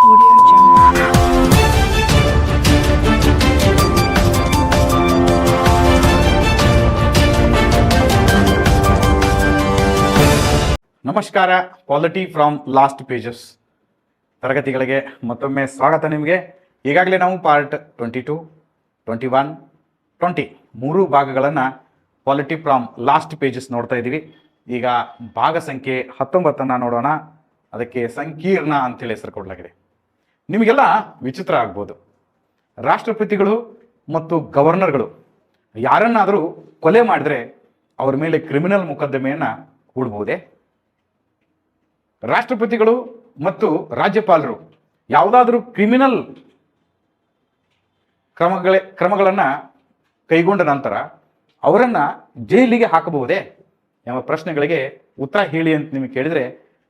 ನಮಸ್ಕಾರ quality from last pages ತರಗತಿಗಳಿಗೆ ಮತ್ತೊಮ್ಮೆ ಸ್ವಾಗತ ನಿಮಗೆ. ಈಗಾಗಲೇ ನಾವು part twenty two twenty one twenty ಮೂರು ಭಾಗಗಳನ್ನು ಕ್ವಾಲಿಟಿ ಫ್ರಮ್ ಲಾಸ್ಟ್ ಪೇಜಸ್ ನೋಡ್ತಾ ಇದ್ದೀವಿ ಈಗ ಭಾಗ ಸಂಖ್ಯೆ ಹತ್ತೊಂಬತ್ತನ್ನು ನೋಡೋಣ. ಅದಕ್ಕೆ ಸಂಕೀರ್ಣ ಅಂತೇಳಿ ಹೆಸರು ಕೊಡಲಾಗಿದೆ. ನಿಮಗೆಲ್ಲ ವಿಚಿತ್ರ ಆಗ್ಬೋದು. ರಾಷ್ಟ್ರಪತಿಗಳು ಮತ್ತು ಗವರ್ನರ್ಗಳು ಯಾರನ್ನಾದರೂ ಕೊಲೆ ಮಾಡಿದ್ರೆ ಅವ್ರ ಮೇಲೆ ಕ್ರಿಮಿನಲ್ ಮೊಕದ್ದಮೆಯನ್ನು ಹೂಡ್ಬೋದೇ ರಾಷ್ಟ್ರಪತಿಗಳು ಮತ್ತು ರಾಜ್ಯಪಾಲರು ಯಾವುದಾದ್ರೂ ಕ್ರಿಮಿನಲ್ ಕ್ರಮಗಳೇ, ಕ್ರಮಗಳನ್ನು ಕೈಗೊಂಡ ನಂತರ ಅವರನ್ನು ಜೈಲಿಗೆ ಹಾಕಬಹುದೇ? ಎಂಬ ಪ್ರಶ್ನೆಗಳಿಗೆ ಉತ್ತರ ಹೇಳಿ ಅಂತ ನಿಮಗೆ ಕೇಳಿದರೆ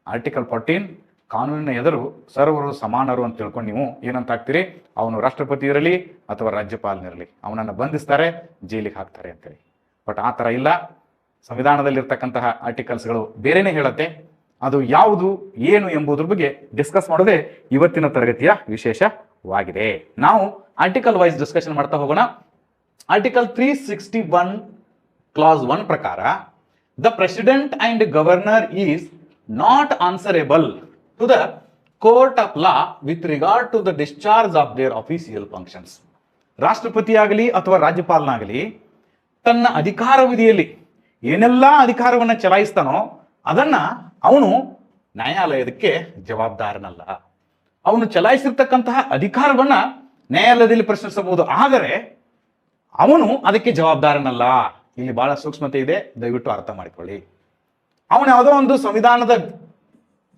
ಆರ್ಟಿಕಲ್ ಫೋರ್ಟೀನ್ ಕಾನೂನಿನ ಎದುರು ಸರ್ವರು ಸಮಾನರು ಅಂತ ತಿಳ್ಕೊಂಡು ನೀವು ಏನಂತ ಹಾಕ್ತೀರಿ ಅವನು ರಾಷ್ಟ್ರಪತಿ ಇರಲಿ ಅಥವಾ ರಾಜ್ಯಪಾಲನಿರಲಿ. ಅವನನ್ನು ಬಂಧಿಸ್ತಾರೆ, ಜೈಲಿಗೆ ಹಾಕ್ತಾರೆ ಅಂತೇಳಿ. ಬಟ್ ಆ ಥರ ಇಲ್ಲ. ಸಂವಿಧಾನದಲ್ಲಿರ್ತಕ್ಕಂತಹ ಆರ್ಟಿಕಲ್ಸ್ಗಳು ಬೇರೆನೇ ಹೇಳುತ್ತೆ. ಅದು ಯಾವುದು, ಏನು ಎಂಬುದ್ರ ಬಗ್ಗೆ ಡಿಸ್ಕಸ್ ಮಾಡೋದೇ ಇವತ್ತಿನ ತರಗತಿಯ ವಿಶೇಷವಾಗಿದೆ. ನಾವು ಆರ್ಟಿಕಲ್ ವೈಸ್ ಡಿಸ್ಕಷನ್ ಮಾಡ್ತಾ ಹೋಗೋಣ. Article three sixty one clause one ಪ್ರಕಾರ the president and governor is not answerable to the court of law with regard to the discharge of their official functions ರಾಷ್ಟ್ರಪತಿಯಾಗಲಿ ಅಥವಾ ರಾಜ್ಯಪಾಲನಾಗಲಿ ತನ್ನ ಅಧಿಕಾರವಿಧಿಯಲ್ಲಿ ಏನೆಲ್ಲ ಅಧಿಕಾರವನ್ನು ಚಲಾಯಿಸ್ತಾನೋ ಅದನ್ನ ಅವನು ನ್ಯಾಯಾಲಯದಕ್ಕೆ ಜವಾಬ್ದಾರನಲ್ಲ. ಅವನು ಚಲಾಯಿಸಿರ್ತಕ್ಕಂತಹ ಅಧಿಕಾರವನ್ನ ನ್ಯಾಯಾಲಯದಲ್ಲಿ ಪ್ರಶ್ನಿಸಬಹುದು. ಆದರೆ ಅವನು ಅದಕ್ಕೆ ಜವಾಬ್ದಾರನಲ್ಲ. ಇಲ್ಲಿ ಬಹಳ ಸೂಕ್ಷ್ಮತೆ ಇದೆ, ದಯವಿಟ್ಟು ಅರ್ಥ ಮಾಡಿಕೊಳ್ಳಿ. ಅವನು ಯಾವುದೋ ಒಂದು ಸಂವಿಧಾನದ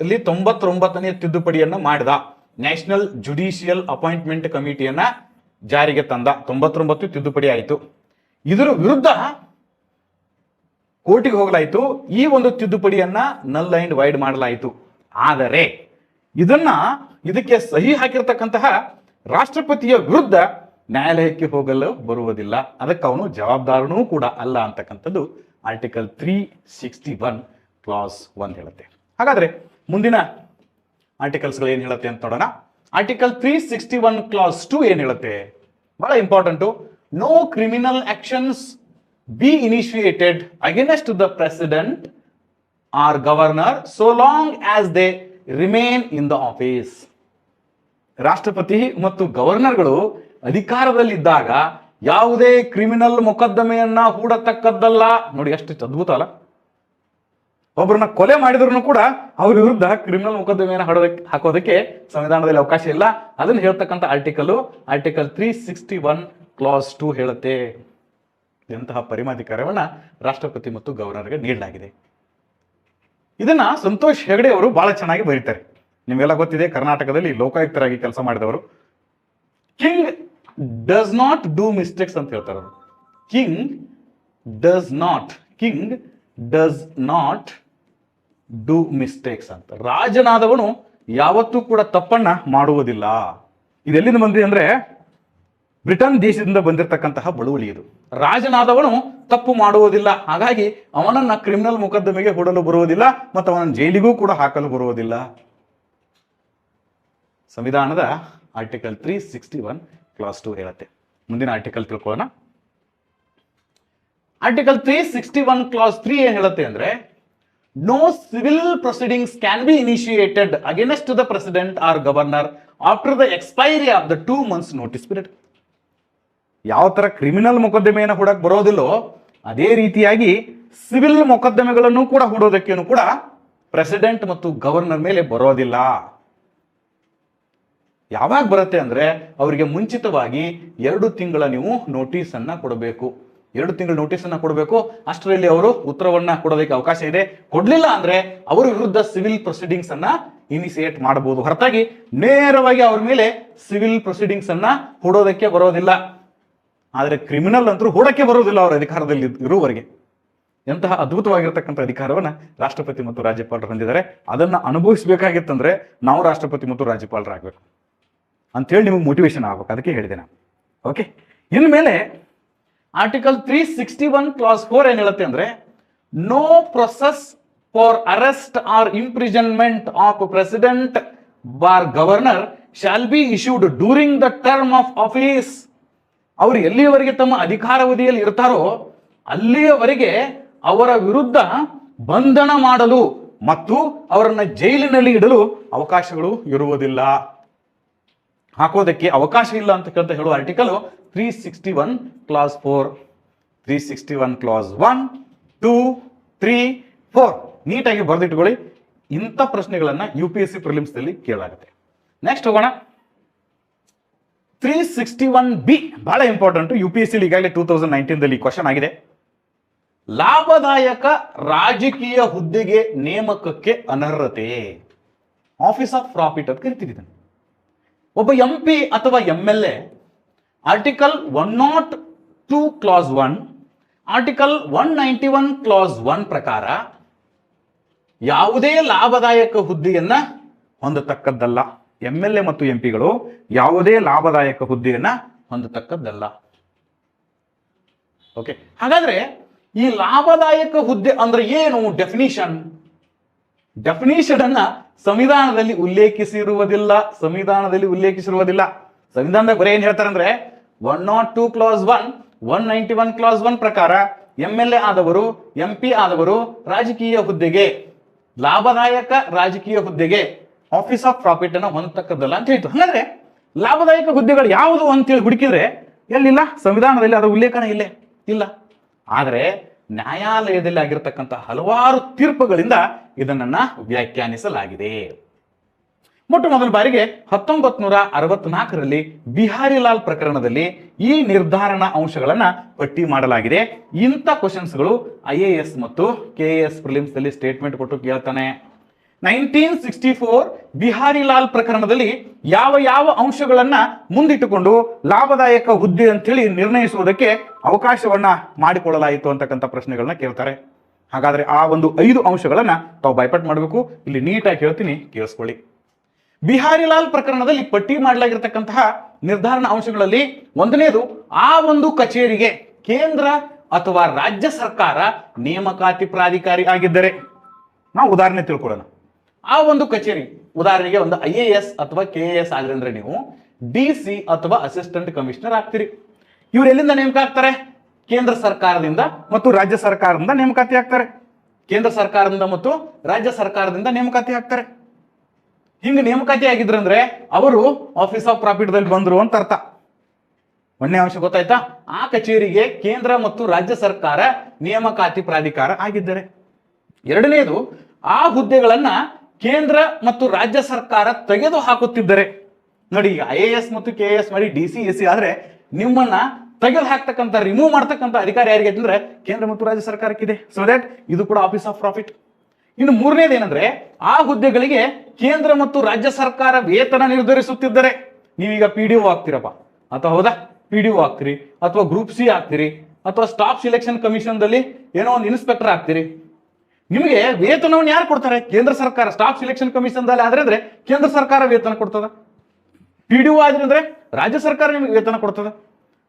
ಇಲ್ಲಿ ತೊಂಬತ್ತೊಂಬತ್ತನೇ ತಿದ್ದುಪಡಿಯನ್ನ ಮಾಡಿದ ನ್ಯಾಷನಲ್ ಜುಡಿಷಿಯಲ್ ಅಪಾಯಿಂಟ್ಮೆಂಟ್ ಕಮಿಟಿಯನ್ನ ಜಾರಿಗೆ ತಂದ. ತೊಂಬತ್ತೊಂಬತ್ತು ತಿದ್ದುಪಡಿ ಆಯಿತು. ಇದರ ವಿರುದ್ಧ ಕೋರ್ಟಿಗೆ ಹೋಗಲಾಯಿತು. ಈ ಒಂದು ತಿದ್ದುಪಡಿಯನ್ನ ನಲ್ ಅಂಡ್ ವೈಡ್ ಮಾಡಲಾಯಿತು. ಆದರೆ ಇದನ್ನ ಇದಕ್ಕೆ ಸಹಿ ಹಾಕಿರ್ತಕ್ಕಂತಹ ರಾಷ್ಟ್ರಪತಿಯ ವಿರುದ್ಧ ನ್ಯಾಯಾಲಯಕ್ಕೆ ಹೋಗಲು ಬರುವುದಿಲ್ಲ. ಅದಕ್ಕೆ ಅವನು ಜವಾಬ್ದಾರನೂ ಕೂಡ ಅಲ್ಲ ಅಂತಕ್ಕಂಥದ್ದು article three sixty one clause one ಹೇಳುತ್ತೆ. ಹಾಗಾದ್ರೆ ಮುಂದಿನ ಆರ್ಟಿಕಲ್ಸ್ಗಳು ಏನು ಹೇಳುತ್ತೆ ಅಂತ ನೋಡೋಣ. Article three sixty one clause two ಏನು ಹೇಳುತ್ತೆ? ಬಹಳ important no criminal actions be initiated against the president or governor so long as they remain in the office ರಾಷ್ಟ್ರಪತಿ ಮತ್ತು ಗವರ್ನರ್ಗಳು ಅಧಿಕಾರದಲ್ಲಿದ್ದಾಗ ಯಾವುದೇ ಕ್ರಿಮಿನಲ್ ಮೊಕದ್ದಮೆಯನ್ನ ಹೂಡತಕ್ಕದ್ದಲ್ಲ. ನೋಡಿ ಅಷ್ಟು ಅದ್ಭುತ ಅಲ್ಲ? ಒಬ್ಬರನ್ನ ಕೊಲೆ ಮಾಡಿದ್ರು ಕೂಡ ಅವ್ರ ವಿರುದ್ಧ ಕ್ರಿಮಿನಲ್ ಮೊಕದ್ದಮೆಯನ್ನು ಹಾಡೋದಕ್ಕೆ ಹಾಕೋದಕ್ಕೆ ಸಂವಿಧಾನದಲ್ಲಿ ಅವಕಾಶ ಇಲ್ಲ. ಅದನ್ನ ಹೇಳ್ತಕ್ಕಂಥ article article three sixty one clause two ಹೇಳುತ್ತೆ. ಎಂತಹ ಪರಿಮಾಧಿಕಾರವನ್ನ ರಾಷ್ಟ್ರಪತಿ ಮತ್ತು ಗವರ್ನರ್ಗೆ ನೀಡಲಾಗಿದೆ. ಇದನ್ನ ಸಂತೋಷ್ ಹೆಗಡೆ ಅವರು ಬಹಳ ಚೆನ್ನಾಗಿ ಬರೀತಾರೆ. ನಿಮಗೆಲ್ಲ ಗೊತ್ತಿದೆ, ಕರ್ನಾಟಕದಲ್ಲಿ ಲೋಕಾಯುಕ್ತರಾಗಿ ಕೆಲಸ ಮಾಡಿದವರು. King does not do mistakes ಅಂತ ಹೇಳ್ತಾರೆ king does not king does not do mistakes ಅಂತ. ರಾಜನಾದವನು ಯಾವತ್ತೂ ಕೂಡ ತಪ್ಪನ್ನ ಮಾಡುವುದಿಲ್ಲ. ಇದೆಲ್ಲಿಂದ ಬಂದಿದೆ ಅಂದ್ರೆ ಬ್ರಿಟನ್ ದೇಶದಿಂದ ಬಂದಿರತಕ್ಕಂತಹ ಬಳುವಳಿ ಇದು. ರಾಜನಾದವನು ತಪ್ಪು ಮಾಡುವುದಿಲ್ಲ. ಹಾಗಾಗಿ ಅವನನ್ನ ಕ್ರಿಮಿನಲ್ ಮೊಕದ್ದಮೆಗೆ ಹೂಡಲು ಬರುವುದಿಲ್ಲ ಮತ್ತು ಅವನ ಜೈಲಿಗೂ ಕೂಡ ಹಾಕಲು ಬರುವುದಿಲ್ಲ. ಸಂವಿಧಾನದ article three sixty one clause two ಹೇಳುತ್ತೆ. ಮುಂದಿನ ಆರ್ಟಿಕಲ್ ತಿಳ್ಕೊಳ್ಳೋಣ. Article three sixty one clause three ಏನ್ ಹೇಳುತ್ತೆ ಅಂದ್ರೆ no civil proceedings can be initiated against the president or governor after the expiry of the two months notice period. ಯಾವ ತರ criminal ಮೊಕದ್ದಮೆಯನ್ನು ಹೂಡಕ್ ಬರೋದಿಲ್ಲೋ, ಅದೇ ರೀತಿಯಾಗಿ ಸಿವಿಲ್ ಮೊಕದ್ದಮೆಗಳನ್ನು ಕೂಡ ಹೂಡೋದಕ್ಕೇನು ಕೂಡ ಪ್ರೆಸಿಡೆಂಟ್ ಮತ್ತು ಗವರ್ನರ್ ಮೇಲೆ ಬರೋದಿಲ್ಲ. ಯಾವಾಗ ಬರುತ್ತೆ ಅಂದ್ರೆ, ಅವರಿಗೆ ಮುಂಚಿತವಾಗಿ ಎರಡು ತಿಂಗಳ ನೀವು ನೋಟಿಸ್ ಅನ್ನ ಕೊಡಬೇಕು. ಎರಡು ತಿಂಗಳು ನೋಟಿಸ್ ಅನ್ನ ಕೊಡಬೇಕು. ಅಷ್ಟರಲ್ಲಿ ಅವರು ಉತ್ತರವನ್ನ ಕೊಡೋದಕ್ಕೆ ಅವಕಾಶ ಇದೆ. ಕೊಡ್ಲಿಲ್ಲ ಅಂದ್ರೆ ಅವರ ವಿರುದ್ಧ ಸಿವಿಲ್ ಪ್ರೊಸೀಡಿಂಗ್ಸ್ ಅನ್ನ ಇನಿಷಿಯೇಟ್ ಮಾಡಬಹುದು ಹೊರತಾಗಿ ನೇರವಾಗಿ ಅವ್ರ ಮೇಲೆ ಸಿವಿಲ್ ಪ್ರೊಸೀಡಿಂಗ್ಸ್ ಅನ್ನ ಹೂಡೋದಕ್ಕೆ ಬರೋದಿಲ್ಲ. ಆದರೆ ಕ್ರಿಮಿನಲ್ ಅಂತರೂ ಹೂಡಕ್ಕೆ ಬರೋದಿಲ್ಲ ಅವರ ಅಧಿಕಾರದಲ್ಲಿ ಇರುವವರೆಗೆ. ಎಂತಹ ಅದ್ಭುತವಾಗಿರ್ತಕ್ಕಂಥ ಅಧಿಕಾರವನ್ನ ರಾಷ್ಟ್ರಪತಿ ಮತ್ತು ರಾಜ್ಯಪಾಲರು ಹೊಂದಿದ್ದಾರೆ. ಅದನ್ನ ಅನುಭವಿಸಬೇಕಾಗಿತ್ತಂದ್ರೆ ನಾವು ರಾಷ್ಟ್ರಪತಿ ಮತ್ತು ರಾಜ್ಯಪಾಲರಾಗಬೇಕು. ಅಂತೇಳಿ ನಿಮಗೆ ಮೋಟಿವೇಶನ್ ಆಗ್ಬೇಕು. ಅದಕ್ಕೆ ಹೇಳಿದೆ ನಾನು. ಓಕೆ ಇನ್ಮೇಲೆ article three sixty one clause four ಏನ್ ಹೇಳುತ್ತೆ ಅಂದ್ರೆ no process for arrest or imprisonment of president or governor shall be issued during the term of office ಅವರು ಎಲ್ಲಿಯವರೆಗೆ ತಮ್ಮ ಅಧಿಕಾರಾವಧಿಯಲ್ಲಿ ಇರ್ತಾರೋ, ಅಲ್ಲಿಯವರೆಗೆ ಅವರ ವಿರುದ್ಧ ಬಂಧನ ಮಾಡಲು ಮತ್ತು ಅವರನ್ನ ಜೈಲಿನಲ್ಲಿ ಇಡಲು ಅವಕಾಶಗಳು ಇರುವುದಿಲ್ಲ. ಹಾಕೋದಕ್ಕೆ ಅವಕಾಶ ಇಲ್ಲ ಅಂತಕ್ಕಂಥ ಹೇಳುವ article three sixty one clause four three sixty one clause one two three four ನೀಟಾಗಿ ಬರೆದಿಟ್ಕೊಳ್ಳಿ. ಇಂಥ ಪ್ರಶ್ನೆಗಳನ್ನ ಯು ಪಿ ಎಸ್ ಸಿ ಪ್ರಿಲಿಮ್ಸ್ದಲ್ಲಿ ಕೇಳಾಗುತ್ತೆ ನೆಕ್ಸ್ಟ್ ಹೋಗೋಣ. ತ್ರೀ ಸಿಕ್ಸ್ಟಿ ಒನ್ ಬಿ ಬಹಳ important U P S C ಈಗಾಗಲೇ ಟೂ ತೌಸಂಡ್ ನೈನ್ಟೀನ್ದಲ್ಲಿ ಕ್ವಶನ್ ಆಗಿದೆ. ಲಾಭದಾಯಕ ರಾಜಕೀಯ ಹುದ್ದೆಗೆ ನೇಮಕಕ್ಕೆ ಅನರ್ಹತೆ. ಆಫೀಸ್ ಆಫ್ ಪ್ರಾಫಿಟ್ ಅಂತ ಕರಿತೀವಿ ಒಬ್ಬ ಎಂ ಪಿ ಅಥವಾ M L A article one nought two clause one article one ninety one clause one ಪ್ರಕಾರ ಯಾವುದೇ ಲಾಭದಾಯಕ ಹುದ್ದೆಯನ್ನ ಹೊಂದತಕ್ಕದ್ದಲ್ಲ. ಎಂ ಎಲ್ ಎ ಮತ್ತು ಎಂಪಿಗಳು ಯಾವುದೇ ಲಾಭದಾಯಕ ಹುದ್ದೆಯನ್ನ ಹೊಂದತಕ್ಕದ್ದಲ್ಲ. ಓಕೆ ಹಾಗಾದ್ರೆ ಈ ಲಾಭದಾಯಕ ಹುದ್ದೆ ಅಂದ್ರೆ ಏನು? ಡೆಫಿನಿಷನ್ ಡೆಫಿನಿಷನ್ ಅನ್ನ ಸಂವಿಧಾನದಲ್ಲಿ ಉಲ್ಲೇಖಿಸಿರುವುದಿಲ್ಲ ಸಂವಿಧಾನದಲ್ಲಿ ಉಲ್ಲೇಖಿಸಿರುವುದಿಲ್ಲ. ಸಂವಿಧಾನದಾಗ ಬರೀ ಏನ್ ಹೇಳ್ತಾರಂದ್ರೆ one nought two clause one one ninety one clause one ಪ್ರಕಾರ ಎಂ ಎಲ್ ಎ ಆದವರು ಎಂ ಪಿ ಆದವರು ರಾಜಕೀಯ ಹುದ್ದೆಗೆ, ಲಾಭದಾಯಕ ರಾಜಕೀಯ ಹುದ್ದೆಗೆ ಆಫೀಸ್ ಆಫ್ ಪ್ರಾಫಿಟ್ ಅನ್ನ ಹೊಂದತಕ್ಕದ್ದಲ್ಲ ಅಂತ ಹೇಳ್ತು. ಹಾಗಾದ್ರೆ ಲಾಭದಾಯಕ ಹುದ್ದೆಗಳು ಯಾವುದು ಅಂತೇಳಿ ಹುಡುಕಿದ್ರೆ ಎಲ್ಲಿಲ್ಲ? ಸಂವಿಧಾನದಲ್ಲಿ ಅದರ ಉಲ್ಲೇಖನ ಇಲ್ಲೇ ಇಲ್ಲ. ಆದರೆ ನ್ಯಾಯಾಲಯದಲ್ಲಿ ಆಗಿರತಕ್ಕಂಥ ಹಲವಾರು ತೀರ್ಪುಗಳಿಂದ ಇದನ್ನ ವ್ಯಾಖ್ಯಾನಿಸಲಾಗಿದೆ. ಮೊಟ್ಟ ಮೊದಲ ಬಾರಿಗೆ ಹತ್ತೊಂಬತ್ ನೂರ ಅರವತ್ನಾಲ್ಕರಲ್ಲಿ ಬಿಹಾರಿಲಾಲ್ ಪ್ರಕರಣದಲ್ಲಿ ಈ ನಿರ್ಧಾರಣಾ ಅಂಶಗಳನ್ನ ಪಟ್ಟಿ ಮಾಡಲಾಗಿದೆ. ಇಂಥ ಕ್ವಶನ್ಸ್ಗಳು ಐ ಎ ಎಸ್ ಮತ್ತು ಕೆ ಎಸ್ ಪ್ರಿಲಿಮ್ಸ್ನಲ್ಲಿ ಸ್ಟೇಟ್ಮೆಂಟ್ ಕೊಟ್ಟು ಕೇಳ್ತಾನೆ. ನೈನ್ಟೀನ್ ಸಿಕ್ಸ್ಟಿ ಫೋರ್ ಬಿಹಾರಿಲಾಲ್ ಪ್ರಕರಣದಲ್ಲಿ ಯಾವ ಯಾವ ಅಂಶಗಳನ್ನ ಮುಂದಿಟ್ಟುಕೊಂಡು ಲಾಭದಾಯಕ ಹುದ್ದೆ ಅಂತೇಳಿ ನಿರ್ಣಯಿಸುವುದಕ್ಕೆ ಅವಕಾಶವನ್ನ ಮಾಡಿಕೊಳ್ಳಲಾಯಿತು ಅಂತಕ್ಕಂಥ ಪ್ರಶ್ನೆಗಳನ್ನ ಕೇಳ್ತಾರೆ. ಹಾಗಾದ್ರೆ ಆ ಒಂದು ಐದು ಅಂಶಗಳನ್ನ ತಾವು ಬೈಪಟ್ ಮಾಡಬೇಕು. ಇಲ್ಲಿ ನೀಟಾಗಿ ಹೇಳ್ತೀನಿ, ಕೇಳಿಸ್ಕೊಳ್ಳಿ. ಬಿಹಾರಿಲಾಲ್ ಪ್ರಕರಣದಲ್ಲಿ ಪಟ್ಟಿ ಮಾಡಲಾಗಿರ್ತಕ್ಕಂತಹ ನಿರ್ಧಾರಣ ಅಂಶಗಳಲ್ಲಿ ಒಂದನೇದು, ಆ ಒಂದು ಕಚೇರಿಗೆ ಕೇಂದ್ರ ಅಥವಾ ರಾಜ್ಯ ಸರ್ಕಾರ ನೇಮಕಾತಿ ಪ್ರಾಧಿಕಾರಿ ಆಗಿದ್ದರೆ. ನಾವು ಉದಾಹರಣೆ ತಿಳ್ಕೊಳ್ಳೋಣ. ಆ ಒಂದು ಕಚೇರಿ, ಉದಾಹರಣೆಗೆ ಒಂದು ಐ ಎ ಎಸ್ ಅಥವಾ ಕೆ ಎ ಎಸ್ ಅಂದ್ರೆ ನೀವು ಡಿ ಸಿ ಅಥವಾ ಅಸಿಸ್ಟೆಂಟ್ ಕಮಿಷನರ್ ಆಗ್ತೀರಿ. ಇವ್ರು ಎಲ್ಲಿಂದ ನೇಮಕ ಆಗ್ತಾರೆ? ಕೇಂದ್ರ ಸರ್ಕಾರದಿಂದ ಮತ್ತು ರಾಜ್ಯ ಸರ್ಕಾರದಿಂದ ನೇಮಕಾತಿ ಆಗ್ತಾರೆ. ಕೇಂದ್ರ ಸರ್ಕಾರದಿಂದ ಮತ್ತು ರಾಜ್ಯ ಸರ್ಕಾರದಿಂದ ನೇಮಕಾತಿ ಆಗ್ತಾರೆ. ಹಿಂಗ ನೇಮಕಾತಿ ಆಗಿದ್ರಂದ್ರೆ ಅವರು ಆಫೀಸ್ ಆಫ್ ಪ್ರಾಫಿಟ್ ದಲ್ಲಿ ಬಂದ್ರು ಅಂತ ಅರ್ಥ. ಒಂದನೇ ಅಂಶ ಗೊತ್ತಾಯ್ತಾ? ಆ ಕಚೇರಿಗೆ ಕೇಂದ್ರ ಮತ್ತು ರಾಜ್ಯ ಸರ್ಕಾರ ನೇಮಕಾತಿ ಪ್ರಾಧಿಕಾರ ಆಗಿದ್ದಾರೆ. ಎರಡನೇದು, ಆ ಹುದ್ದೆಗಳನ್ನ ಕೇಂದ್ರ ಮತ್ತು ರಾಜ್ಯ ಸರ್ಕಾರ ತೆಗೆದು ಹಾಕುತ್ತಿದ್ದಾರೆ. ನೋಡಿ, ಈಗ ಐ ಎ ಎಸ್ ಮತ್ತು ಕೆ ಎಸ್ ಮಾಡಿ ಡಿ ಸಿ ಎಸ್ ಸಿ ಆದ್ರೆ ನಿಮ್ಮನ್ನ ತೆಗೆದು ಹಾಕ್ತಕ್ಕಂಥ ರಿಮೂವ್ ಮಾಡ್ತಕ್ಕಂಥ ಅಧಿಕಾರ ಯಾರಿಗೆ ಅಂದ್ರೆ ಕೇಂದ್ರ ಮತ್ತು ರಾಜ್ಯ ಸರ್ಕಾರಕ್ಕಿದೆ. ಸೊ ದಟ್ ಇದು ಕೂಡ ಆಫೀಸ್ ಆಫ್ ಪ್ರಾಫಿಟ್ ಇನ್ನು ಮೂರನೇದು ಏನಂದ್ರೆ ಆ ಹುದ್ದೆಗಳಿಗೆ ಕೇಂದ್ರ ಮತ್ತು ರಾಜ್ಯ ಸರ್ಕಾರ ವೇತನ ನಿರ್ಧರಿಸುತ್ತಿದ್ದರೆ ನೀವೀಗ ಪಿ ಡಿ ಒ ಆಗ್ತೀರಪ್ಪ ಅಥವಾ ಹೌದಾ? ಪಿ ಡಿ ಒ ಆಗ್ತೀರಿ, ಅಥವಾ ಗ್ರೂಪ್ ಸಿ ಆಗ್ತೀರಿ, ಅಥವಾ ಸ್ಟಾಫ್ ಸಿಲೆಕ್ಷನ್ ಕಮಿಷನ್ದಲ್ಲಿ ಏನೋ ಒಂದು ಇನ್ಸ್ಪೆಕ್ಟರ್ ಆಗ್ತೀರಿ. ನಿಮಗೆ ವೇತನವನ್ನು ಯಾರು ಕೊಡ್ತಾರೆ? ಕೇಂದ್ರ ಸರ್ಕಾರ ಸ್ಟಾಫ್ ಸಿಲೆಕ್ಷನ್ ಕಮಿಷನ್ದಲ್ಲಿ ಆದ್ರೆ ಕೇಂದ್ರ ಸರ್ಕಾರ ವೇತನ ಕೊಡ್ತದ? ಪಿ ಡಿ ಒ ಆದ್ರೆ ರಾಜ್ಯ ಸರ್ಕಾರ ನಿಮಗೆ ವೇತನ ಕೊಡ್ತದ?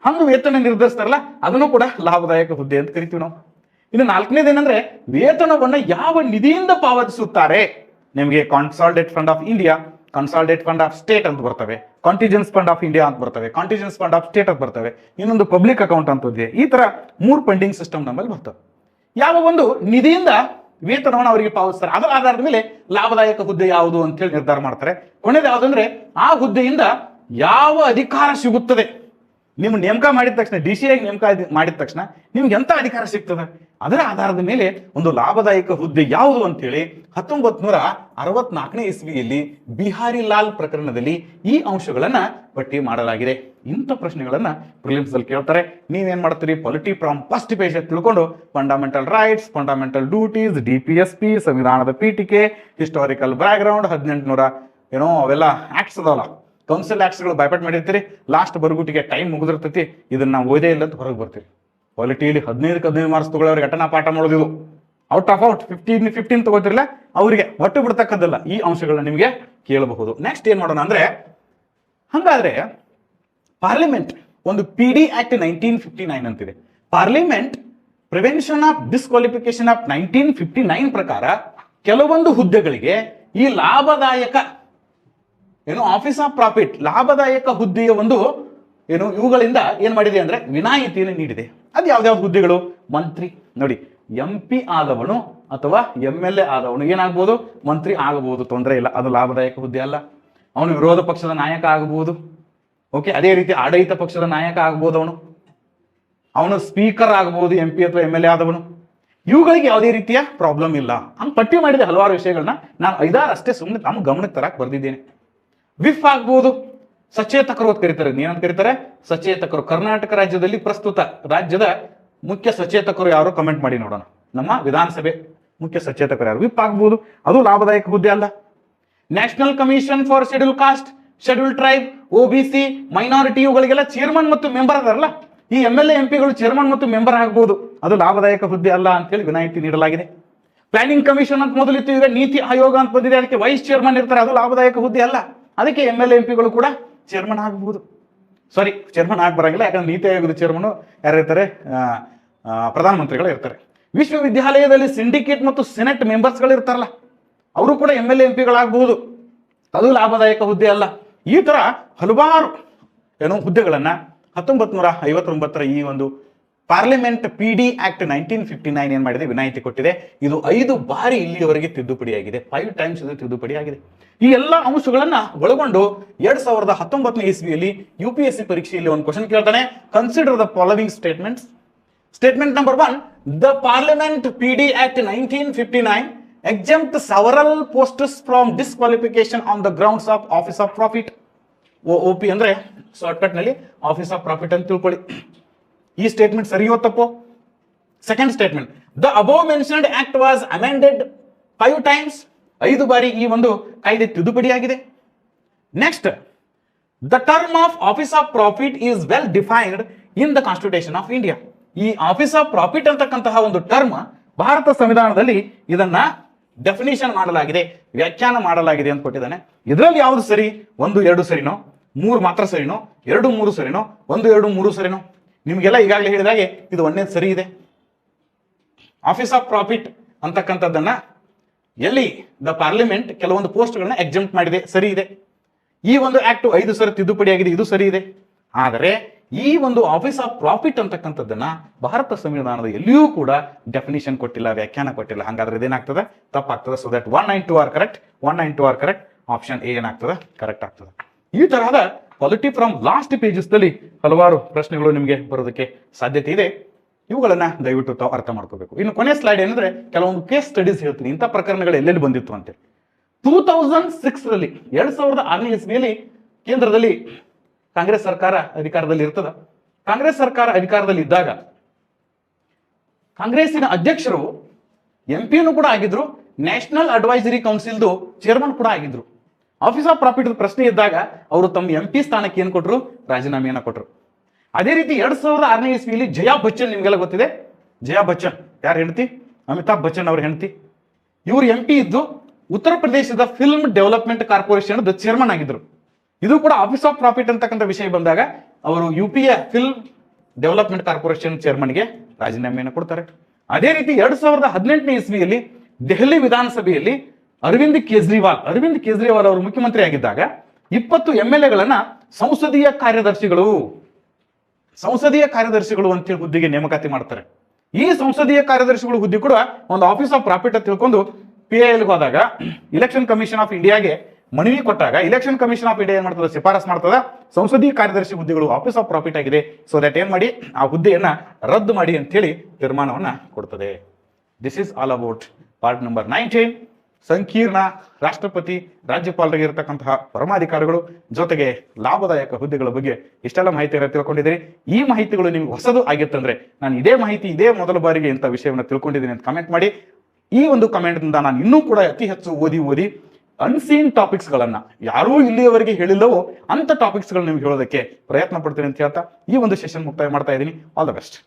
ಹಂಗ ವೇತನ ನಿರ್ಧರಿಸ್ತಾರಲ್ಲ, ಅದನ್ನು ಕೂಡ ಲಾಭದಾಯಕ ಹುದ್ದೆ ಅಂತ ಕರಿತೀವಿ ನಾವು. ಇನ್ನು ನಾಲ್ಕನೇದು ಏನಂದ್ರೆ ವೇತನವನ್ನ ಯಾವ ನಿಧಿಯಿಂದ ಪಾವತಿಸುತ್ತಾರೆ? ನಿಮಗೆ consolidated fund of India consolidated fund of state ಅಂತ ಬರ್ತವೆ. ಕಾಂಟಿಜೆನ್ಸ್ ಫಂಡ್ ಆಫ್ ಇಂಡಿಯಾ ಅಂತ ಬರ್ತವೆ. ಕಾಂಟಿಜೆನ್ಸ್ ಫಂಡ್ ಆಫ್ ಸ್ಟೇಟ್ ಅಂತ ಬರ್ತವೆ. ಇನ್ನೊಂದು ಪಬ್ಲಿಕ್ ಅಕೌಂಟ್ ಅಂತ ಇದೆ. ಈ ತರ ಮೂರು ಫಂಡಿಂಗ್ ಸಿಸ್ಟಮ್ ನಮ್ಮಲ್ಲಿ ಬರ್ತವೆ. ಯಾವ ಒಂದು ನಿಧಿಯಿಂದ ವೇತನವನ್ನು ಅವರಿಗೆ ಪಾವತಿಸ್ತಾರೆ. ಅದರ ಆಧಾರದ ಮೇಲೆ ಲಾಭದಾಯಕ ಹುದ್ದೆ ಯಾವುದು ಅಂತ ಹೇಳಿ ನಿರ್ಧಾರ ಮಾಡ್ತಾರೆ. ಕೊನೆಯದು ಯಾವುದಂದ್ರೆ ಆ ಹುದ್ದೆಯಿಂದ ಯಾವ ಅಧಿಕಾರ ಸಿಗುತ್ತದೆ? ನಿಮ್ಮ ನೇಮಕ ಮಾಡಿದ ತಕ್ಷಣ ಡಿ ಸಿ ಆಗಿ ನೇಮಕ ಮಾಡಿದ ತಕ್ಷಣ ನಿಮ್ಗೆ ಎಂತ ಅಧಿಕಾರ ಸಿಗ್ತದೆ? ಅದರ ಆಧಾರದ ಮೇಲೆ ಒಂದು ಲಾಭದಾಯಕ ಹುದ್ದೆ ಯಾವುದು ಅಂತೇಳಿ ಹತ್ತೊಂಬತ್ ನೂರ ಅರವತ್ನಾಲ್ಕನೇ ಇಸ್ವಿಯಲ್ಲಿ ಬಿಹಾರಿ ಲಾಲ್ ಪ್ರಕರಣದಲ್ಲಿ ಈ ಅಂಶಗಳನ್ನ ಪಟ್ಟಿ ಮಾಡಲಾಗಿದೆ. ಇಂಥ ಪ್ರಶ್ನೆಗಳನ್ನ ಪ್ರಿಲಿಮ್ಸ್ ಅಲ್ಲಿ ಕೇಳ್ತಾರೆ. ನೀವೇನ್ ಮಾಡ್ತೀರಿ? ಪಾಲಿಟಿ ಫ್ರಮ್ ಫಸ್ಟ್ ಪೇಜ್ ತಿಳ್ಕೊಂಡು fundamental rights fundamental duties D P S P ಸಂವಿಧಾನದ ಪೀಠಿಕೆ ಹಿಸ್ಟಾರಿಕಲ್ ಬ್ಯಾಕ್ಗ್ರೌಂಡ್ ಹದಿನೆಂಟುನೂರ ಏನೋ ಅವೆಲ್ಲ ಆಕ್ಟ್ಸ್ ಅದಾವಲ್ಲ. ಕೌನ್ಸಿಲ್ ಆಕ್ಟ್ಸ್ಗಳು ಬೈಪಾಟ್ ಮಾಡಿರ್ತೀರಿ. ಲಾಸ್ಟ್ ಬರುಗುಟಿಗೆ ಟೈಮ್ ಮುಗಿದಿರ್ತೈತಿ. ಇದನ್ನ ನಾವು ಓದೇ ಇಲ್ಲ ಅಂತ ಹೊರಗೆ ಬರ್ತೀವಿ ಕ್ವಾಲಿಟಿಯಲ್ಲಿ ಹದಿನೈದಕ್ಕೆ ಹದಿನೈದು ಮಾರ್ಕ್ಸ್ ತಗೊಳ್ಳೋರಿಗೆ ಘಟನಾ ಪಾಠ ಮಾಡೋದಿದು out of out fifteen fifteen ತಗೋತಿರಲ್ಲ, ಅವರಿಗೆ ಒಟ್ಟು ಬಿಡ್ತಕ್ಕದ್ದಲ್ಲ ಈ ಅಂಶಗಳನ್ನ ನಿಮಗೆ ಕೇಳಬಹುದು. ನೆಕ್ಸ್ಟ್ ಏನ್ ಮಾಡೋಣ ಅಂದ್ರೆ, ಹಂಗಾದ್ರೆ ಪಾರ್ಲಿಮೆಂಟ್ ಒಂದು P D act nineteen fifty nine ಅಂತಿದೆ. Parliament prevention of disqualification of nineteen fifty nine ಪ್ರಕಾರ ಕೆಲವೊಂದು ಹುದ್ದೆಗಳಿಗೆ ಈ ಲಾಭದಾಯಕ, ಏನು ಆಫೀಸ್ ಆಫ್ ಪ್ರಾಫಿಟ್ ಲಾಭದಾಯಕ ಹುದ್ದೆಯ ಒಂದು ಏನು, ಇವುಗಳಿಂದ ಏನು ಮಾಡಿದೆ ಅಂದ್ರೆ ವಿನಾಯಿತಿಯನ್ನು ನೀಡಿದೆ. ಅದು ಯಾವ್ದಾವ್ದು ಹುದ್ದೆಗಳು? ಮಂತ್ರಿ. ನೋಡಿ ಎಂ ಪಿ ಆದವನು ಅಥವಾ ಎಂ ಎಲ್ ಎ ಆದವನು ಏನಾಗ್ಬೋದು? ಮಂತ್ರಿ ಆಗಬಹುದು, ತೊಂದರೆ ಇಲ್ಲ. ಅದು ಲಾಭದಾಯಕ ಹುದ್ದೆ ಅಲ್ಲ. ಅವನು ವಿರೋಧ ಪಕ್ಷದ ನಾಯಕ ಆಗಬಹುದು. ಓಕೆ ಅದೇ ರೀತಿ ಆಡಳಿತ ಪಕ್ಷದ ನಾಯಕ ಆಗಬಹುದು ಅವನು. ಅವನು ಸ್ಪೀಕರ್ ಆಗಬಹುದು ಎಂ ಪಿ ಅಥವಾ ಎಂ ಎಲ್ ಎ ಆದವನು. ಇವುಗಳಿಗೆ ಯಾವುದೇ ರೀತಿಯ ಪ್ರಾಬ್ಲಮ್ ಇಲ್ಲ. ಅವ್ನು ಪಟ್ಟಿ ಮಾಡಿದ ಹಲವಾರು ವಿಷಯಗಳನ್ನ ನಾನು ಐದಾರು ಅಷ್ಟೇ ಸುಮ್ಮನೆ ನಮ್ಮ ಗಮನಕ್ಕೆ ತರಕ್ ಬರ್ದಿದ್ದೇನೆ. ವಿಫ್ ಆಗ್ಬೋದು. ಸಚೇತಕರು ಅಂತ ಕರೀತಾರೆ. ಏನಂತ ಕರೀತಾರೆ? ಸಚೇತಕರು. ಕರ್ನಾಟಕ ರಾಜ್ಯದಲ್ಲಿ ಪ್ರಸ್ತುತ ರಾಜ್ಯದ ಮುಖ್ಯ ಸಚೇತಕರು ಯಾರು? ಕಮೆಂಟ್ ಮಾಡಿ ನೋಡೋಣ. ನಮ್ಮ ವಿಧಾನಸಭೆ ಮುಖ್ಯ ಸಚೇತಕರು ಯಾರು? ವಿಪ್ ಆಗ್ಬಹುದು ಅದು ಲಾಭದಾಯಕ ಹುದ್ದೆ ಅಲ್ಲ. National commission for schedule caste schedule tribe O B C minority ಇವುಗಳಿಗೆಲ್ಲ chairman ಮತ್ತು ಮೆಂಬರ್ ಅದಾರಲ್ಲ. ಈ ಎಂ ಎಲ್ ಎಂ ಪಿಗಳು ಚೇರ್ಮನ್ ಮತ್ತು ಮೆಂಬರ್ ಆಗಬಹುದು ಅದು ಲಾಭದಾಯಕ ಹುದ್ದೆ ಅಲ್ಲ ಅಂತೇಳಿ ವಿನಾಯಿತಿ ನೀಡಲಾಗಿದೆ. ಪ್ಲಾನಿಂಗ್ ಕಮಿಷನ್ ಅಂತ ಮೊದಲಿತ್ತು. ಈಗ ನೀತಿ ಆಯೋಗ ಅಂತ ಬಂದಿದೆ. ಅದಕ್ಕೆ ವೈಸ್ ಚೇರ್ಮನ್ ಇರ್ತಾರೆ. ಅದು ಲಾಭದಾಯಕ ಹುದ್ದೆ ಅಲ್ಲ. ಅದಕ್ಕೆ ಎಂ ಎಲ್ ಎಂ ಪಿಗಳು ಕೂಡ ಚೇರ್ಮನ್ ಆಗಬಹುದು. ಸಾರಿ ಚೇರ್ಮನ್ ಆಗಿ ಬರಂಗಿಲ್ಲ ಯಾಕಂದ್ರೆ ನೀತಿ ಆಯೋಗದ ಚೇರ್ಮನ್ ಯಾರು ಇರ್ತಾರೆ? ಆ, ಆ, ಪ್ರಧಾನಮಂತ್ರಿಗಳು ಇರ್ತಾರೆ. ವಿಶ್ವವಿದ್ಯಾಲಯದಲ್ಲಿ ಸಿಂಡಿಕೇಟ್ ಮತ್ತು ಸೆನೆಟ್ ಮೆಂಬರ್ಸ್ಗಳು ಇರ್ತಾರಲ್ಲ ಅವರು ಕೂಡ ಎಂ ಎಲ್ ಎಂ ಪಿಗಳಾಗಬಹುದು ಅದು ಲಾಭದಾಯಕ ಹುದ್ದೆ ಅಲ್ಲ. ಈ ತರ ಹಲವಾರು ಏನೋ ಹುದ್ದೆಗಳನ್ನ ಹತ್ತೊಂಬತ್ ನೂರ ಐವತ್ತೊಂಬತ್ತರ ಈ ಒಂದು parliament P D act nineteen fifty nine ಏನ್ ಮಾಡಿದೆ? ವಿನಾಯಿತಿ ಕೊಟ್ಟಿದೆ. ಇದು ಐದು ಬಾರಿ ಇಲ್ಲಿಯವರೆಗೆ ತಿದ್ದುಪಡಿಯಾಗಿದೆ. ಫೈವ್ ಟೈಮ್ಸ್ ಇದು ತಿದ್ದುಪಡಿಯಾಗಿದೆ. ಈ ಎಲ್ಲ ಅಂಶಗಳನ್ನ ಒಳಗೊಂಡು ಎರಡ್ ಸಾವಿರದ ಹತ್ತೊಂಬತ್ತನೇ ಇಸ್ವಿಯಲ್ಲಿ ಯು ಪಿ ಎಸ್ ಸಿ ಪರೀಕ್ಷೆಯಲ್ಲಿ ಒಂದು ಕ್ವಶನ್ ಕೇಳ್ತಾನೆ. Consider the following statements statement number one the parliament P D act nineteen fifty 1959 exempt several posts from disqualification on the grounds of office of profit O P ಅಂದ್ರೆ ಶಾರ್ಟ್ಕಟ್ನಲ್ಲಿ office of profit ಅಂತ ತಿಳ್ಕೊಳ್ಳಿ. ಈ statement ಸರಿಯೋ ತಪ್ಪೋ? Second statement the above mentioned act was amended five times ಐದು ಬಾರಿ ಈ ಒಂದು ಕಾಯ್ದೆ ತಿದ್ದುಪಡಿಯಾಗಿದೆ next the term of office of profit is well defined in the constitution of India ಈ ಆಫೀಸ್ ಆಫ್ ಪ್ರಾಫಿಟ್ ಅಂತಕ್ಕಂತಹ ಒಂದು ಟರ್ಮ್ ಭಾರತ ಸಂವಿಧಾನದಲ್ಲಿ ಇದನ್ನ ಡೆಫಿನೇಷನ್ ಮಾಡಲಾಗಿದೆ, ವ್ಯಾಖ್ಯಾನ ಮಾಡಲಾಗಿದೆ ಅಂತ ಕೊಟ್ಟಿದ್ದಾನೆ. ಇದರಲ್ಲಿ ಯಾವುದು ಸರಿ? ಒಂದು, ಎರಡು ಸರಿನೋ? ಮೂರು ಮಾತ್ರ ಸರಿನೋ? ಎರಡು, ಮೂರು ಸರಿನೋ? ಒಂದು, ಎರಡು, ಮೂರು ಸರಿನೋ? ನಿಮಗೆಲ್ಲ ಈಗಾಗಲೇ ಹೇಳಿದಾಗೆ ಇದು ಒಂದೇ ಸರಿ ಇದೆ? ಆಫೀಸ್ ಆಫ್ ಪ್ರಾಫಿಟ್ ಅಂತಕ್ಕಂಥದ್ದನ್ನ ಎಲ್ಲಿ ದ ಪಾರ್ಲಿಮೆಂಟ್ ಕೆಲವೊಂದು ಪೋಸ್ಟ್ಗಳನ್ನ ಎಕ್ಸೆಂಪ್ಟ್ ಮಾಡಿದೆ. ಸರಿ ಇದೆ. ಈ ಒಂದು ಆಕ್ಟ್ ಐದು ಸರಿ ತಿದ್ದುಪಡಿಯಾಗಿದೆ ಇದು ಸರಿ ಇದೆ. ಆದರೆ ಈ ಒಂದು ಆಫೀಸ್ ಆಫ್ ಪ್ರಾಫಿಟ್ ಅಂತಕ್ಕಂಥದ್ದನ್ನ ಭಾರತ ಸಂವಿಧಾನದ ಎಲ್ಲಿಯೂ ಕೂಡ ಡೆಫಿನಿಷನ್ ಕೊಟ್ಟಿಲ್ಲ, ವ್ಯಾಖ್ಯಾನ ಕೊಟ್ಟಿಲ್ಲ. ಹಾಗಾದ್ರೆ ಇದೇನಾಗ್ತದೆ? ತಪ್ಪಾಗ್ತದೆ. So that one nine two are correct one nine two are correct option A ಏನಾಗ್ತದೆ? ಕರೆಕ್ಟ್ ಆಗ್ತದೆ. ಈ ತರಹದ ಕ್ವಾಲಿಟಿ ಫ್ರಮ್ ಲಾಸ್ಟ್ ಪೇಜಸ್ನಲ್ಲಿ ಹಲವಾರು ಪ್ರಶ್ನೆಗಳು ನಿಮಗೆ ಬರೋದಕ್ಕೆ ಸಾಧ್ಯತೆ ಇದೆ. ಇವುಗಳನ್ನ ದಯವಿಟ್ಟು ತಾವು ಅರ್ಥ ಮಾಡ್ಕೋಬೇಕು. ಇನ್ನು ಕೊನೆ ಸ್ಲೈಡ್ ಏನಂದ್ರೆ ಕೆಲವೊಂದು ಕೇಸ್ ಸ್ಟಡೀಸ್ ಹೇಳ್ತೀನಿ. ಇಂಥ ಪ್ರಕರಣಗಳು ಎಲ್ಲೆಲ್ಲಿ ಬಂದಿತ್ತು ಅಂತೇಳಿ ಟೂ ತೌಸಂಡ್ ಸಿಕ್ಸ್ ರಲ್ಲಿ, ಎರಡ್ ಸಾವಿರದ ಆರನೇ ಇಸ್ವಿಯಲ್ಲಿ ಕೇಂದ್ರದಲ್ಲಿ ಕಾಂಗ್ರೆಸ್ ಸರ್ಕಾರ ಅಧಿಕಾರದಲ್ಲಿ ಇರ್ತದ. ಕಾಂಗ್ರೆಸ್ ಸರ್ಕಾರ ಅಧಿಕಾರದಲ್ಲಿ ಇದ್ದಾಗ ಕಾಂಗ್ರೆಸ್ಸಿನ ಅಧ್ಯಕ್ಷರು ಎಂ ಪಿನೂ ಕೂಡ ಆಗಿದ್ರು ನ್ಯಾಷನಲ್ ಅಡ್ವೈಸರಿ ಕೌನ್ಸಿಲ್ದು ಚೇರ್ಮನ್ ಕೂಡ ಆಗಿದ್ರು. ಆಫೀಸ್ ಆಫ್ ಪ್ರಾಫಿಟ್ ಪ್ರಶ್ನೆ ಇದ್ದಾಗ ಅವರು ತಮ್ಮ ಎಂ ಪಿ ಸ್ಥಾನಕ್ಕೆ ಏನು ಕೊಟ್ಟರು ರಾಜೀನಾಮೆಯನ್ನ ಕೊಟ್ಟರು ಅದೇ ರೀತಿ ಎರಡ್ ಸಾವಿರದ ಆರನೇ ಇಸ್ವಿಯಲ್ಲಿ ಜಯಾ ಬಚ್ಚನ್ ನಿಮಗೆಲ್ಲ ಗೊತ್ತಿದೆ? ಜಯಾ ಬಚ್ಚನ್. ಯಾರು ಹೆಂಡತಿ? ಅಮಿತಾಬ್ ಬಚ್ಚನ್ ಅವ್ರ ಹೆಂಡತಿ. ಇವರು ಎಂ ಪಿ ಇದ್ದು ಉತ್ತರ ಪ್ರದೇಶದ ಫಿಲ್ಮ್ ಡೆವಲಪ್ಮೆಂಟ್ ಕಾರ್ಪೊರೇಷನ್ ಚೇರ್ಮನ್ ಆಗಿದ್ರು. ಇದು ಕೂಡ ಆಫೀಸ್ ಆಫ್ ಪ್ರಾಫಿಟ್ ಅಂತಕ್ಕಂಥ ವಿಷಯ ಬಂದಾಗ ಅವರು U P A film development corporation ಚೇರ್ಮನ್ಗೆ ರಾಜೀನಾಮೆಯನ್ನು ಕೊಡ್ತಾರೆ. ಅದೇ ರೀತಿ ಎರಡ್ ಸಾವಿರದ ಹದಿನೆಂಟನೇ ಇಸ್ವಿಯಲ್ಲಿ ದೆಹಲಿ ವಿಧಾನಸಭೆಯಲ್ಲಿ ಅರವಿಂದ್ ಕೇಜ್ರಿವಾಲ್ ಅರವಿಂದ್ ಕೇಜ್ರಿವಾಲ್ ಅವರು ಮುಖ್ಯಮಂತ್ರಿ ಆಗಿದ್ದಾಗ ಇಪ್ಪತ್ತು ಎಂ ಎಲ್ ಎಗಳನ್ನ ಸಂಸದೀಯ ಕಾರ್ಯದರ್ಶಿಗಳು ಸಂಸದೀಯ ಕಾರ್ಯದರ್ಶಿಗಳು ಅಂತೇಳಿ ಹುದ್ದೆಗೆ ನೇಮಕಾತಿ ಮಾಡ್ತಾರೆ. ಈ ಸಂಸದೀಯ ಕಾರ್ಯದರ್ಶಿಗಳು ಹುದ್ದೆ ಕೂಡ ಒಂದು ಆಫೀಸ್ ಆಫ್ ಪ್ರಾಫಿಟ್ ಅಂತ ತಿಳ್ಕೊಂಡು ಪಿ ಐ ಎಲ್ಗೆ ಹೋದಾಗ ಇಲೆಕ್ಷನ್ ಕಮಿಷನ್ ಆಫ್ ಇಂಡಿಯಾಗೆ ಮನವಿ ಕೊಟ್ಟಾಗ ಇಲೆಕ್ಷನ್ ಕಮಿಷನ್ ಆಫ್ ಇಂಡಿಯಾ ಏನ್ ಮಾಡ್ತದೆ, ಶಿಫಾರಸ್ ಮಾಡ್ತದ, ಸಂಸದೀಯ ಕಾರ್ಯದರ್ಶಿ ಹುದ್ದೆಗಳು ಆಫೀಸ್ ಆಫ್ ಪ್ರಾಫಿಟ್ ಆಗಿದೆ. ಸೊ ದಟ್ ಏನ್ ಮಾಡಿ, ಆ ಹುದ್ದೆಯನ್ನ ರದ್ದು ಮಾಡಿ ಅಂತೇಳಿ ತೀರ್ಮಾನವನ್ನ ಕೊಡ್ತದೆ. This is all about part number nineteen ಸಂಕೀರ್ಣ ರಾಷ್ಟ್ರಪತಿ ರಾಜ್ಯಪಾಲರಿಗೆ ಇರತಕ್ಕಂತಹ ಪರಮಾಧಿಕಾರಿಗಳು ಜೊತೆಗೆ ಲಾಭದಾಯಕ ಹುದ್ದೆಗಳ ಬಗ್ಗೆ ಇಷ್ಟೆಲ್ಲ ಮಾಹಿತಿಯನ್ನು ತಿಳ್ಕೊಂಡಿದ್ದೀರಿ ಈ ಮಾಹಿತಿಗಳು ನಿಮ್ಗೆ ಹೊಸದು ಆಗಿತ್ತಂದ್ರೆ ನಾನು ಇದೇ ಮಾಹಿತಿ, ಇದೇ ಮೊದಲ ಬಾರಿಗೆ ಇಂಥ ವಿಷಯವನ್ನು ತಿಳ್ಕೊಂಡಿದ್ದೀನಿ ಅಂತ ಕಮೆಂಟ್ ಮಾಡಿ. ಈ ಒಂದು ಕಮೆಂಟ್ನಿಂದ ನಾನು ಇನ್ನೂ ಕೂಡ ಅತಿ ಹೆಚ್ಚು ಓದಿ ಓದಿ ಅನ್ಸೀನ್ ಟಾಪಿಕ್ಸ್ ಗಳನ್ನ ಯಾರೂ ಇಲ್ಲಿಯವರೆಗೆ ಹೇಳಿಲ್ಲವೋ ಅಂತ ಟಾಪಿಕ್ಸ್ಗಳು ನಿಮ್ಗೆ ಹೇಳೋದಕ್ಕೆ ಪ್ರಯತ್ನ ಪಡ್ತೀನಿ ಅಂತ ಹೇಳ್ತಾ ಈ ಒಂದು ಸೆಷನ್ ಮುಕ್ತಾಯ ಮಾಡ್ತಾ ಇದ್ದೀನಿ. All the best